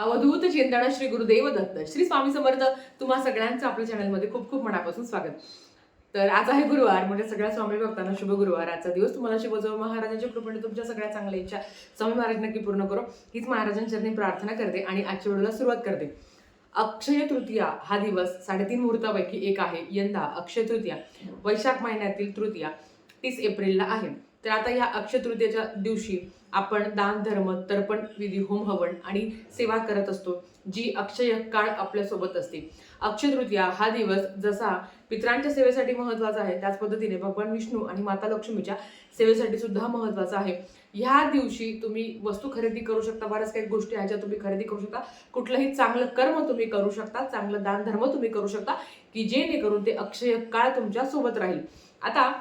अवधूत चिंतन श्री गुरुदेव दत्त. श्री स्वामी समर्थ तुम्हा सगळ्यांचं आपल्या चॅनलमध्ये खूप खूप मनापासून स्वागत. तर आज आहे गुरुवार म्हणजे सगळ्या स्वामी भक्तांना शुभ गुरुवार. आजचा दिवस तुम्हाला शिवजव महाराजांच्या कृपेने तुमच्या सगळ्या चांगल्या इच्छा स्वामी महाराज नक्की पूर्ण करो. हीच महाराजांच्या प्रार्थना करते आणि आजच्या वेळेला सुरुवात करते. अक्षय तृतीया हा दिवस साडेतीन मुहूर्तापैकी एक आहे. यंदा अक्षय तृतीया वैशाख महिन्यातील तृतीया तीस एप्रिलला आहे. तर आता या अक्षय तृतीयेच्या दिवशी आपण दान धर्म तर्पण विधी होम हवन आणि सेवा करत असतो जी अक्षय काळ आपल्यासोबत असते. अक्षय तृतीया हा दिवस जसा पित्रांच्या सेवेसाठी महत्त्वाचा आहे त्याच पद्धतीने भगवान विष्णू आणि माता लक्ष्मीच्या सेवेसाठी सुद्धा महत्त्वाचा आहे. ह्या दिवशी तुम्ही वस्तू खरेदी करू शकता बऱ्याच काही गोष्टी आहेत ज्या तुम्ही खरेदी करू शकता. कुठलंही चांगलं कर्म तुम्ही करू शकता चांगलं दानधर्म तुम्ही करू शकता की जेणेकरून ते अक्षय काळ तुमच्यासोबत राहील. आता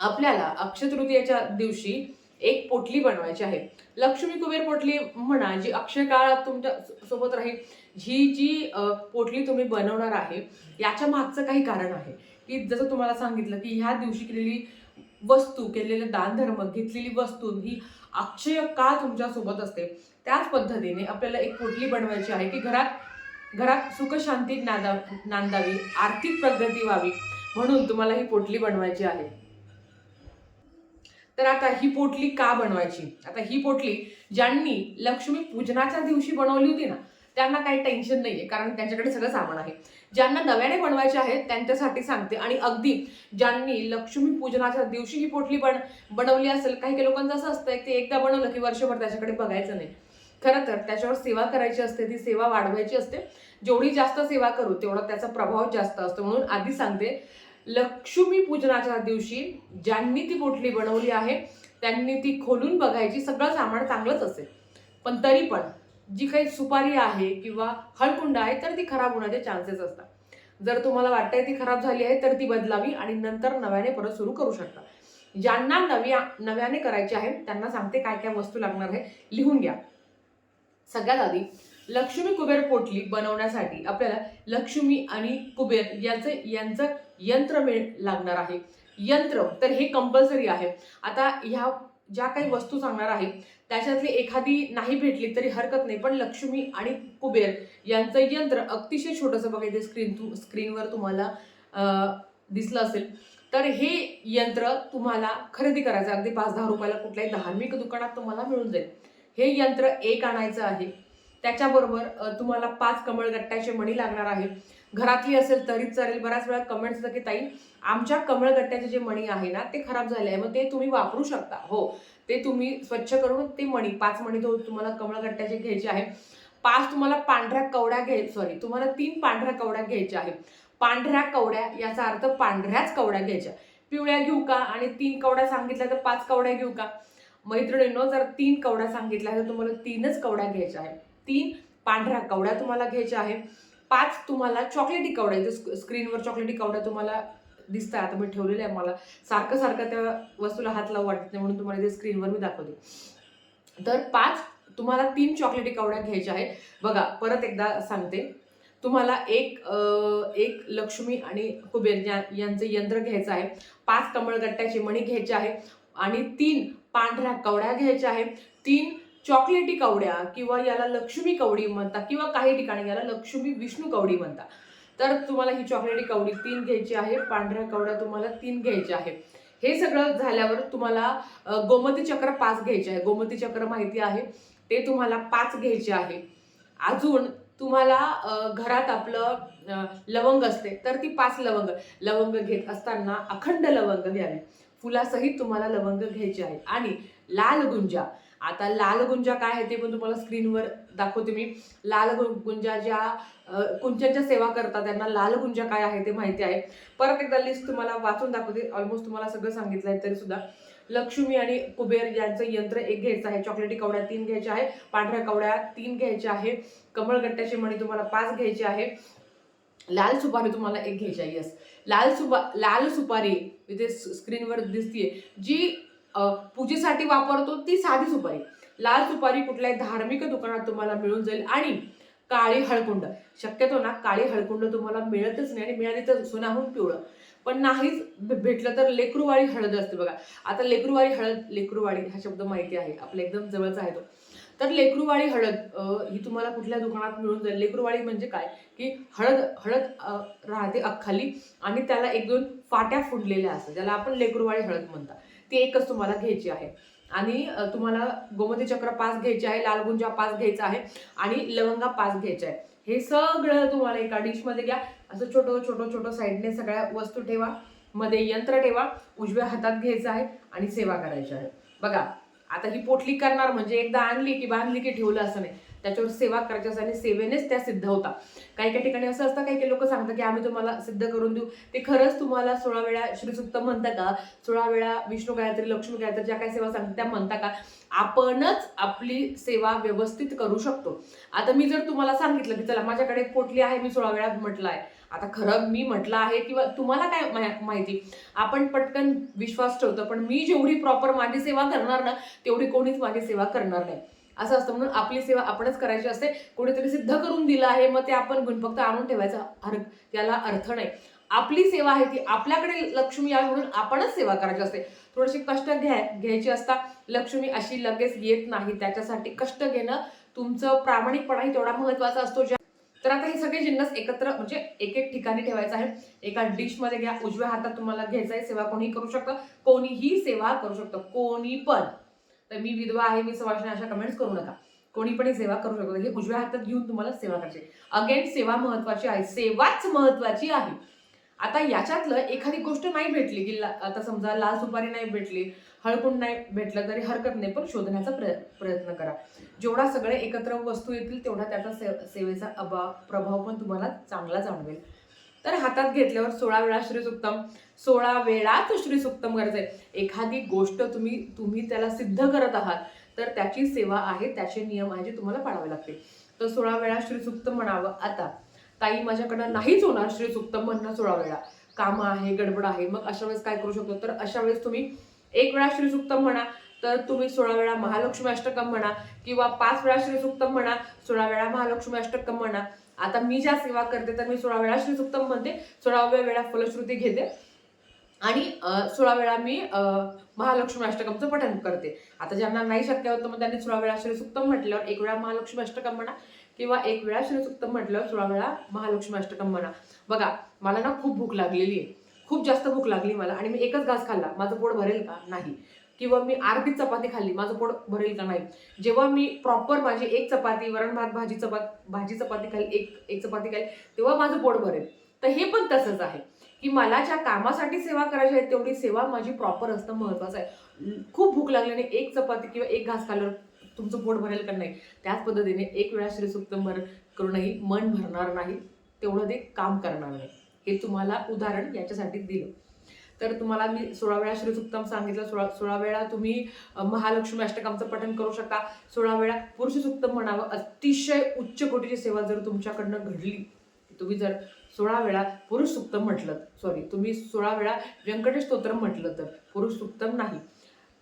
आपल्याला अक्षयतृतीयाच्या दिवशी एक पोटली बनवायची आहे. लक्ष्मी कुबेर पोटली म्हणा जी अक्षय काळात तुमच्यासोबत राहील ही जी पोटली तुम्ही बनवणार आहे याच्या मागचं काही कारण आहे? की जसं तुम्हाला सांगितलं की ह्या दिवशी केलेली वस्तू केलेलं दानधर्म घेतलेली वस्तू ही अक्षय का तुमच्यासोबत असते? त्याच पद्धतीने आपल्याला एक पोटली बनवायची आहे की घरात घरात सुखशांती नांदा नांदावी आर्थिक प्रगती व्हावी म्हणून तुम्हाला ही पोटली बनवायची आहे. तर आता ही पोटली का बनवायची? आता ही पोटली ज्यांनी लक्ष्मी पूजनाच्या दिवशी बनवली होती ना त्यांना काही टेन्शन नाहीये कारण त्यांच्याकडे सगळं सामान आहे. ज्यांना नव्याने बनवायचे आहेत त्यांच्यासाठी सांगते. आणि अगदी ज्यांनी लक्ष्मी पूजनाच्या दिवशी ही पोटली बन बनवली असेल काही काही लोकांचं असं असतं की एकदा बनवलं की वर्षभर त्याच्याकडे बघायचं नाही. खरं तर त्याच्यावर सेवा करायची असते ती सेवा वाढवायची असते. जेवढी जास्त सेवा करू तेवढा त्याचा प्रभाव जास्त असतो. म्हणून आधी सांगते लक्ष्मी पूजनाच्या दिवशी ज्यांनी ती पोटली बनवली आहे त्यांनी ती खोलून बघायची सगळं सामान चांगलंच असेल. पण तरी पण जी काही सुपारी आहे किंवा हळकुंड आहे तर ती खराब होण्याचे चान्सेस असतात. जर तुम्हाला वाटतंय ती खराब झाली आहे तर ती बदलावी आणि नंतर नव्याने परत सुरू करू शकता. ज्यांना नव्या नव्याने करायचे आहे त्यांना सांगते काय काय वस्तू लागणार आहे लिहून घ्या. सगळ्यात आधी लक्ष्मी कुबेर पोटली बनवण्यासाठी आपल्याला लक्ष्मी आणि कुबेर यांचं यांचं यंत्र मिळ लागणार आहे. यंत्र तर हे कंपल्सरी आहे. आता ह्या ज्या काही वस्तू सांगणार आहे त्याच्यातली एखादी नाही भेटली तरी हरकत नाही पण लक्ष्मी आणि कुबेर यांचं यंत्र अतिशय छोटंसं बघा इथे स्क्रीन तू स्क्रीनवर तुम्हाला दिसलं असेल. तर हे यंत्र तुम्हाला खरेदी करायचं अगदी पाच दहा रुपयाला कुठल्याही धार्मिक दुकानात तुम्हाला मिळून जाईल. हे यंत्र एक आणायचं आहे. त्याच्याबरोबर तुम्हाला पाच कमळगट्ट्याचे मणी लागणार आहे घरातली असेल तरीच चालेल. बऱ्याच वेळा कमेंट्स की ताई आमच्या कमळगट्ट्याचे जे मणी आहे ना ते खराब झाले आहे. मग ते तुम्ही वापरू शकता. हो ते तुम्ही स्वच्छ करून ते मणी पाच मणी तो तुम्हाला कमळगट्ट्याचे घ्यायचे आहे पाच तुम्हाला पांढऱ्या कवड्या घ्याय सॉरी तुम्हाला तीन पांढऱ्या कवड्या घ्यायच्या आहे पांढऱ्या कवड्या याचा अर्थ पांढऱ्याच कवड्या घ्यायच्या. पिवळ्या घेऊ का आणि तीन कवड्या सांगितल्या तर पाच कवड्या घेऊ का? मैत्रिणींनो जर तीन कवड्या सांगितल्या तर तुम्हाला तीनच कवड्या घ्यायच्या आहे तीन पांढऱ्या कवड्या तुम्हाला घ्यायच्या आहे पाच तुम्हाला चॉकलेटी कवड्या इथे स्क्रीनवर चॉकलेटी कवड्या तुम्हाला दिसत आहे आता मी ठेवलेल्या आहे मला. सारखं सारखं त्या वस्तूला हात लावू वाटत नाही म्हणून तुम्हाला इथे स्क्रीनवर मी दाखवते. तर पाच तुम्हाला तीन चॉकलेटी कवड्या घ्यायच्या आहेत. बघा परत एकदा सांगते. तुम्हाला एक एक लक्ष्मी आणि कुबेर या यांचं यंत्र घ्यायचं आहे. पाच कमळगट्ट्याची मणी घ्यायची आहे. आणि तीन पांढऱ्या कवड्या घ्यायच्या आहे तीन चॉकलेटी कवड्या किंवा याला लक्ष्मी कवडी म्हणतात किंवा काही ठिकाणी याला लक्ष्मी विष्णू कवडी म्हणतात. तर तुम्हाला ही चॉकलेटी कवडी तीन घ्यायची आहे पांढऱ्या कवड्या तुम्हाला तीन घ्यायच्या आहे. हे सगळं झाल्यावर तुम्हाला गोमती चक्र पाच घ्यायचे आहे. गोमती चक्र माहिती आहे. ते तुम्हाला पाच घ्यायचे आहे. अजून तुम्हाला घरात आपलं लवंग असते तर ती पाच लवंग. लवंग घेत असताना अखंड लवंग घ्यावी. फुलासहित तुम्हाला लवंग घ्यायचे आहे. आणि लाल गुंजा. आता लाल गुंजा काय आहे ते पण तुम्हाला स्क्रीनवर दाखवते मी. लाल गुंजा ज्या अ, सेवा करतात त्यांना लाल गुंजा काय आहे ते माहिती आहे. परत एकदा लिस्ट तुम्हाला वाचून दाखवते. ऑलमोस्ट तुम्हाला सगळं सांगितलं आहे तरी सुद्धा. लक्ष्मी आणि कुबेर यांचं यंत्र एक घ्यायचं आहे. चॉकलेटी कवड्या तीन घ्यायच्या आहे. पांढऱ्या कवड्या तीन घ्यायच्या आहे. कमळगट्ट्याचे मणी तुम्हाला पाच घ्यायचे आहे. लाल सुपारी तुम्हाला एक घ्यायची आहे. यस लाल सुपा लाल सुपारी इथे स्क्रीनवर दिसतीये. जी पूजेसाठी वापरतो ती साधी सुपारी. लाल सुपारी कुठल्याही धार्मिक दुकानात तुम्हाला मिळून जाईल आणि काळी हळकुंड. शक्यतो ना काळी हळकुंड तुम्हाला मिळतच नाही आणि मिळाली तर सुनाहून पिवळं. पण नाहीच भेटलं तर लेकरूवाळी हळद असते बघा. आता लेकरूवाळी हळद लेकरूवाळी हा शब्द माहिती आहे आपला एकदम जवळचा आहे तो. तर लेकरूवाळी हळद ही तुम्हाला कुठल्या दुकानात मिळून जाईल? लेकरूवाळी म्हणजे काय? की हळद हळद राहते अख्खाली आणि त्याला एक दोन फाट्या फुटलेल्या असतात ज्याला आपण लेकरूवाळी हळद म्हणतात ती एकच तुम्हाला घ्यायची आहे. आणि तुम्हाला गोमती चक्र पाच घ्यायचे आहे लालगुंजा पाच घ्यायचा आहे आणि लवंगा पाच घ्यायचा आहे. हे सगळं तुम्हाला एका डिशमध्ये घ्या. असं छोटं छोटं छोटं साईडने सगळ्या वस्तू ठेवा. मध्ये यंत्र ठेवा. उजव्या हातात घ्यायचं आहे आणि सेवा करायची आहे. बघा आता ही पोटली करणार म्हणजे एकदा आणली की बांधली की ठेवलं असं नाही. त्याच्यावर सेवा करायची असते आणि सेवेनेच त्या सिद्ध होता. काही काही ठिकाणी असं असतं काही काही लोक सांगतात की आम्ही तुम्हाला सिद्ध करून देऊ. ते खरंच तुम्हाला सोळा वेळा श्रीसुक्त म्हणता का? सोळा वेळा विष्णू गायत्री लक्ष्मी गायत्री ज्या काही सेवा सांगतात त्या म्हणता का? आपणच आपली सेवा व्यवस्थित करू शकतो. आता मी जर तुम्हाला सांगितलं की चला माझ्याकडे पोटली आहे मी सोळा वेळा म्हटलं आहे. आता खरं मी म्हटलं आहे किंवा तुम्हाला काय माहिती? आपण पटकन विश्वास ठेवतो पण मी जेवढी प्रॉपर माझी सेवा करणार ना तेवढी कोणीच माझी सेवा करणार नाही. असं असतं. म्हणून आपली सेवा आपणच करायची असते. कोणीतरी सिद्ध करून दिलं आहे मग ते आपण घेऊन फक्त आणून ठेवायचा. अर्थ त्याला अर्थ नाही. आपली सेवा आहे ती आपल्याकडे लक्ष्मी यावी म्हणून आपणच सेवा करायची असते. थोडीशी कष्ट घ्या घ्यायची असता लक्ष्मी अशी लगेच येत नाही. त्याच्यासाठी कष्ट घेणं तुमचं प्रामाणिकपणाही तेवढा महत्त्वाचा असतो. ज्या तर आता हे सगळे जिन्नस एकत्र म्हणजे एक एक ठिकाणी ठेवायचं आहे. एका डिशमध्ये घ्या. उजव्या हातात तुम्हाला घ्यायचं आहे. सेवा कोणी करू शकतं. कोणीही सेवा करू शकतं. कोणी पण. तर मी विधवा आहे मी सवाशने अशा कमेंट्स करू नका. कोणी पण सेवा करू शकतो. हे उजव्या हातात घेऊन तुम्हाला सेवा करायची अगेन सेवा महत्वाची आहे. सेवाच महत्वाची आहे. आता याच्यातलं एखादी गोष्ट नाही भेटली की ला- आता समजा लाल सुपारी नाही भेटली हळकुंड नाही भेटलं तरी हरकत नाही पण शोधण्याचा प्रय प्रयत्न करा. जेवढा सगळे एकत्र वस्तू येतील तेवढा त्याचा से सेवेचा अभाव प्रभाव पण तुम्हाला चांगला जाणवेल. तर हातात घेतल्यावर सोळा वेळा श्रीसुक्तम सोळा वेळाच श्रीसुक्तम आहे एखादी गोष्ट तुम्ही तुम्ही त्याला सिद्ध करत आहात तर त्याची सेवा आहे त्याचे नियम आहे जे तुम्हाला पाळावे लागतील. तर सोळा वेळा श्रीसुक्तम म्हणावं. आता ताई माझ्याकडं नाहीच होणार श्रीसुक्तम म्हणणं सोळा वेळा. काम आहे गडबड आहे मग अशा वेळेस काय करू शकतो? तर अशा वेळेस तुम्ही एक वेळा श्रीसुक्तम म्हणा तर तुम्ही सोळा वेळा महालक्ष्मी अष्टकम म्हणा किंवा पाच वेळा श्रीसुक्तम म्हणा सोळा वेळा महालक्ष्मी अष्टकम म्हणा आता मी ज्या सेवा करते तर मी सोळा वेळा श्रीसुक्तम म्हणते. सोळाव्या वेळा फलश्रुती घेते. आणि सोळा वेळा मी महालक्ष्मी अष्टकमचं पठण करते. आता ज्यांना नाही शक्य होतं मग त्यांनी सोळा वेळा श्रीसुक्तम म्हटल्यावर एक वेळा महालक्ष्मी अष्टकम म्हणा किंवा एक वेळा श्रीसुक्तम म्हटल्यावर सोळा वेळा महालक्ष्मी अष्टकम म्हणा. बघा मला ना खूप भूक लागलेली आहे. खूप जास्त भूक लागली मला आणि मी एकच घास खाल्ला. माझं पोट भरेल का? नाही. किंवा मी अर्धी चपाती खाल्ली माझं पोट भरेल का नाही? जेव्हा मी प्रॉपर माझी एक चपाती वरण भात भाजी चपात भाजी चपाती खाली एक एक चपाती खाली तेव्हा माझं पोट भरेल. तर हे पण तसंच आहे की मला ज्या कामासाठी सेवा करायची आहे तेवढी सेवा माझी प्रॉपर असणं महत्वाचं आहे. खूप भूक लागल्याने एक चपाती किंवा एक घास खाल्ल्यावर तुमचं पोट भरेल का नाही? त्याच पद्धतीने एक वेळा श्रीसुक्तम भर करूनही मन भरणार नाही तेवढं ते काम करणार नाही. हे तुम्हाला उदाहरण याच्यासाठी दिलं. तर तुम्हाला मी सोळा वेळा श्रीसुक्तम सांगितलं सोळा सोळा वेळा तुम्ही महालक्ष्मी अष्टकामचं पठण करू शकता. सोळा वेळा पुरुषसुक्तम म्हणावं अतिशय उच्च कोटीची सेवा जर तुमच्याकडनं घडली तुम्ही जर सोळा वेळा पुरुष सुक्तम म्हटलं सॉरी तुम्ही सोळा वेळा व्यंकटेश स्तोत्रम म्हटलं तर पुरुष सुक्तम नाही.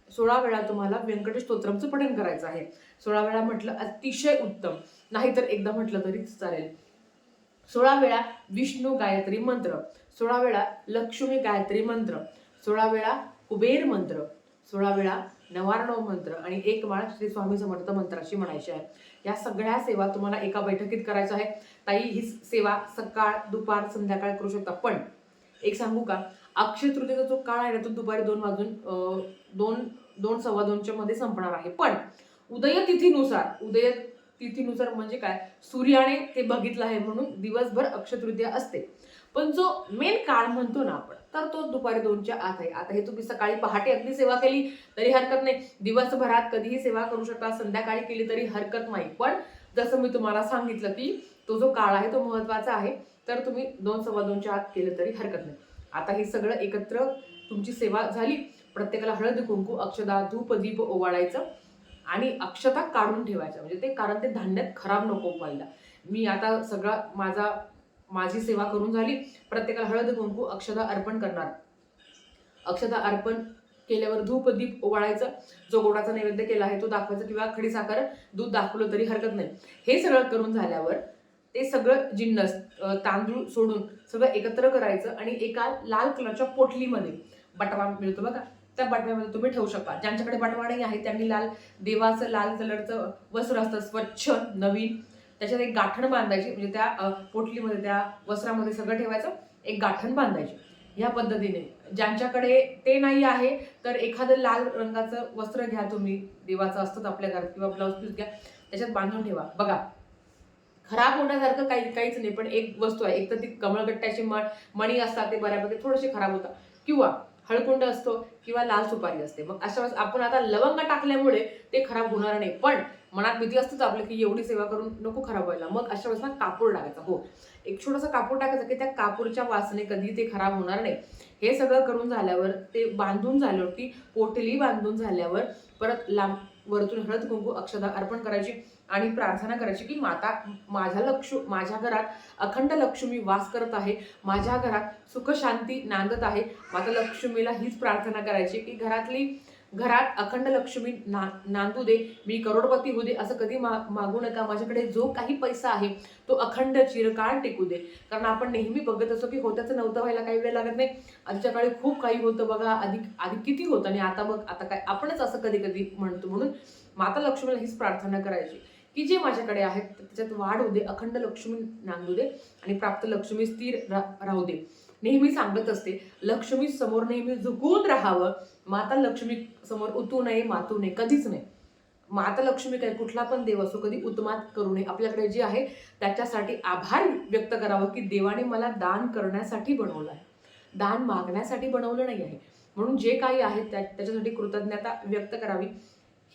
सोळा वेळा तुम्हाला व्यंकटेश स्तोत्रमचं पठण करायचं आहे. सोळा वेळा म्हटलं अतिशय उत्तम. नाहीतर एकदा म्हटलं तरी चालेल. सोळा वेळा विष्णू गायत्री मंत्र सोळा वेळा लक्ष्मी गायत्री मंत्र सोळा वेळा कुबेर मंत्र सोळा वेळा नवारणव मंत्र आणि एक माळ श्री स्वामी समर्थ मंत्राशी म्हणायची आहे. या सगळ्या सेवा तुम्हाला एका बैठकीत करायच्या आहे. ताई ही सेवा सकाळ दुपार संध्याकाळ करू शकता. पण एक सांगू का? अक्षय तृतीयेचा जो काळ आहे ना तो दुपारी दोन वाजून दोन दोन सव्वा दोनच्या मध्ये संपणार आहे. पण उदय तिथीनुसार उदय तिथीनुसार म्हणजे काय? सूर्याने ते बघितलं आहे म्हणून दिवसभर अक्षतृतीया असते. पण जो मेन काळ म्हणतो ना आपण तर तो दुपारी दोनच्या आत आहे. आता हे तुम्ही सकाळी पहाटे अगदी सेवा केली तरी हरकत नाही. दिवसभरात कधीही सेवा करू शकता संध्याकाळी केली तरी हरकत नाही. पण जसं मी तुम्हाला सांगितलं की तो जो काळ आहे तो महत्त्वाचा आहे तर तुम्ही दोन सव्वा दोनच्या आत केलं तरी हरकत नाही. आता हे सगळं एकत्र तुमची सेवा झाली. प्रत्येकाला हळद कुंकू अक्षदा धूप दीप ओवाळायचं. आणि अक्षता काढून ठेवायच्या. म्हणजे ते कारण ते धान्यात खराब नको व्हायला. मी आता सगळा माझा माझी सेवा करून झाली. प्रत्येकाला हळद कुंकू अक्षता अर्पण करणार. अक्षता अर्पण केल्यावर धूप दीप ओवाळायचं. जो गोडाचा नैवेद्य केला आहे तो दाखवायचा किंवा खडी साखर दूध दाखवलं तरी हरकत नाही. हे सगळं करून झाल्यावर ते सगळं जिन्नस तांदूळ सोडून सगळं एकत्र करायचं आणि एका लाल कलरच्या पोटलीमध्ये बटवा मिळतो बघा. त्या बटव्यामध्ये तुम्ही ठेवू शकता. ज्यांच्याकडे बटवा नाही आहे त्यांनी लाल देवाचं लाल कलरचं वस्त्र असतं स्वच्छ नवीन. त्याच्यात एक गाठण बांधायची म्हणजे त्या पोटलीमध्ये त्या वस्त्रामध्ये सगळं ठेवायचं एक गाठण बांधायची. ह्या पद्धतीने. ज्यांच्याकडे ते नाही आहे तर एखादं लाल रंगाचं वस्त्र घ्या तुम्ही. देवाचं असतं आपल्या घरात किंवा ब्लाऊज पीस घ्या. त्याच्यात बांधून ठेवा. बघा खराब होण्यासारखं काही काहीच नाही पण एक वस्तू आहे. एक तर ती कमळगट्ट्याचे मण मणी असतात ते बऱ्यापैकी थोडेसे खराब होतात. किंवा हळकुंड असतो किंवा लाल सुपारी असते. मग अशा वेळेस आपण आता लवंग टाकल्यामुळे ते खराब होणार नाही. पण मनात भीती असतोच आपलं की एवढी सेवा करून नको खराब व्हायला. मग अशा वेळेस ना कापूर टाकायचा. हो. एक छोटंसं कापूर टाकायचं की त्या कापूरच्या वासने कधी ते खराब होणार नाही. हे सगळं करून झाल्यावर ते बांधून झाल्यावर ती पोटली बांधून झाल्यावर परत लांब वरतून हळद कुंकू अक्षदा अर्पण करायची आणि प्रार्थना करायची की माता माझ्या लक्ष माझ्या घरात अखंड लक्ष्मी वास करत आहे. माझ्या घरात सुख शांती नांदत आहे. माता लक्ष्मीला हीच प्रार्थना करायची की घरातली घरात अखंड लक्ष्मी ना नांदू दे मी करोडपती होऊ दे असं कधी मा मागू नका. माझ्याकडे जो काही पैसा आहे तो अखंड चिरकाळ टिकू दे. कारण आपण नेहमी बघत असतो की होत्याचं नव्हतं व्हायला काही वेळ लागत नाही. आजच्या काळी खूप काही होतं बघा. आधी आधी किती होतं आणि आता बघ आता काय आपणच असं कधी कधी म्हणतो म्हणून माता लक्ष्मीला हीच प्रार्थना करायची की जे माझ्याकडे आहेत त्याच्यात वाढ होऊ दे अखंड लक्ष्मी नांदू दे आणि प्राप्त लक्ष्मी स्थिर रा- राहू दे. नेहमी सांगत असते लक्ष्मी समोर नेहमी झुकून राहावं. माता लक्ष्मी समोर उतू नये मातू नये कधीच नाही माता लक्ष्मी काय कुठला पण देव असो कधी उत्मात करू नये. आपल्याकडे जे आहे त्याच्यासाठी आभार व्यक्त करावं की देवाने मला दान करण्यासाठी बनवलं आहे. दान मागण्यासाठी बनवलं नाही आहे. म्हणून जे काही आहे त्या त्याच्यासाठी कृतज्ञता व्यक्त करावी.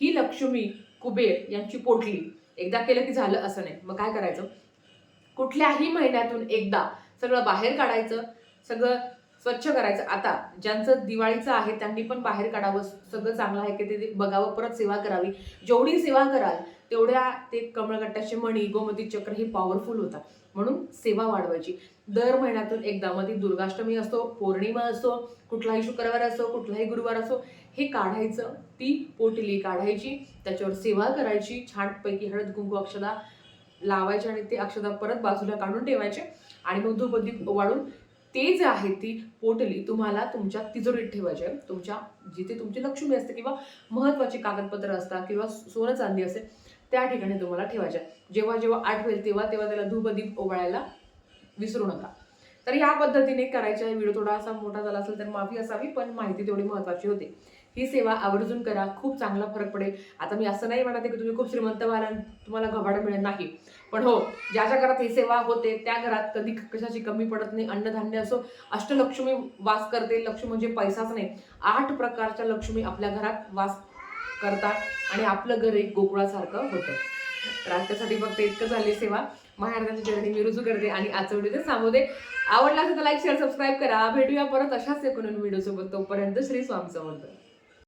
ही लक्ष्मी कुबेर यांची पोटली. एकदा केलं की झालं असं नाही. मग काय करायचं? कुठल्याही महिन्यातून एकदा सगळं बाहेर काढायचं. सगळं स्वच्छ करायचं. आता ज्यांचं दिवाळीचं आहे त्यांनी पण बाहेर काढावं. सगळं चांगलं आहे की ते बघावं परत सेवा करावी. जेवढी सेवा कराल तेवढ्या ते कमळगट्ट्याचे मणी गोमती चक्र हे पॉवरफुल होता म्हणून सेवा वाढवायची. दर महिन्यातून एकदा मग ती दुर्गाष्टमी असो पौर्णिमा असो कुठलाही शुक्रवार असो कुठलाही गुरुवार असो हे काढायचं ती पोटली काढायची. त्याच्यावर सेवा करायची. छानपैकी हळद कुंकू अक्षदा लावायचे आणि ते अक्षदा परत बाजूला काढून ठेवायचे. आणि मग धूपदीप वाढून ते जे आहे ती पोटली तुम्हाला तुमच्या तिजोरीत ठेवायची आहे. तुमच्या जिथे तुमची लक्ष्मी असते किंवा महत्त्वाची कागदपत्र असतात किंवा सोनं चांदी असेल त्या ठिकाणी तुम्हाला ठेवायच्या जेव्हा जेव्हा आठवेल तेव्हा तेव्हा त्याला धूपदीप ओवाळायला विसरू नका. तर या पद्धतीने करायचा व्हिडिओ थोडासा मोठा झाला असेल तर माफी असावी पण माहिती तेवढी महत्त्वाची होती. ही सेवा आवर्जून करा. खूप चांगला फरक पडेल. आता मी असं नाही म्हणते की तुम्ही खूप श्रीमंत व्हाल आणि तुम्हाला घबाड मिळेल नाही. पण हो ज्याच्या घरात ही सेवा होते त्या घरात कधी कशाची कमी पडत नाही अन्नधान्य असो अष्टलक्ष्मी वास करते लक्ष्मी म्हणजे पैसाच नाही. आठ प्रकारच्या लक्ष्मी आपल्या घरात वास करतात आणि आपलं घर एक गोकुळासारखं होतं. तर आजच्यासाठी फक्त इतकं झाली सेवा. महाराजांची चरणी मी रुजू करते आणि आजचा व्हिडिओ सांगू आवडला असेल तर लाईक शेअर सबस्क्राईब करा. भेटूया परत अशाच एकोणून व्हिडिओसोबत तोपर्यंत श्री स्वामी समर्थ.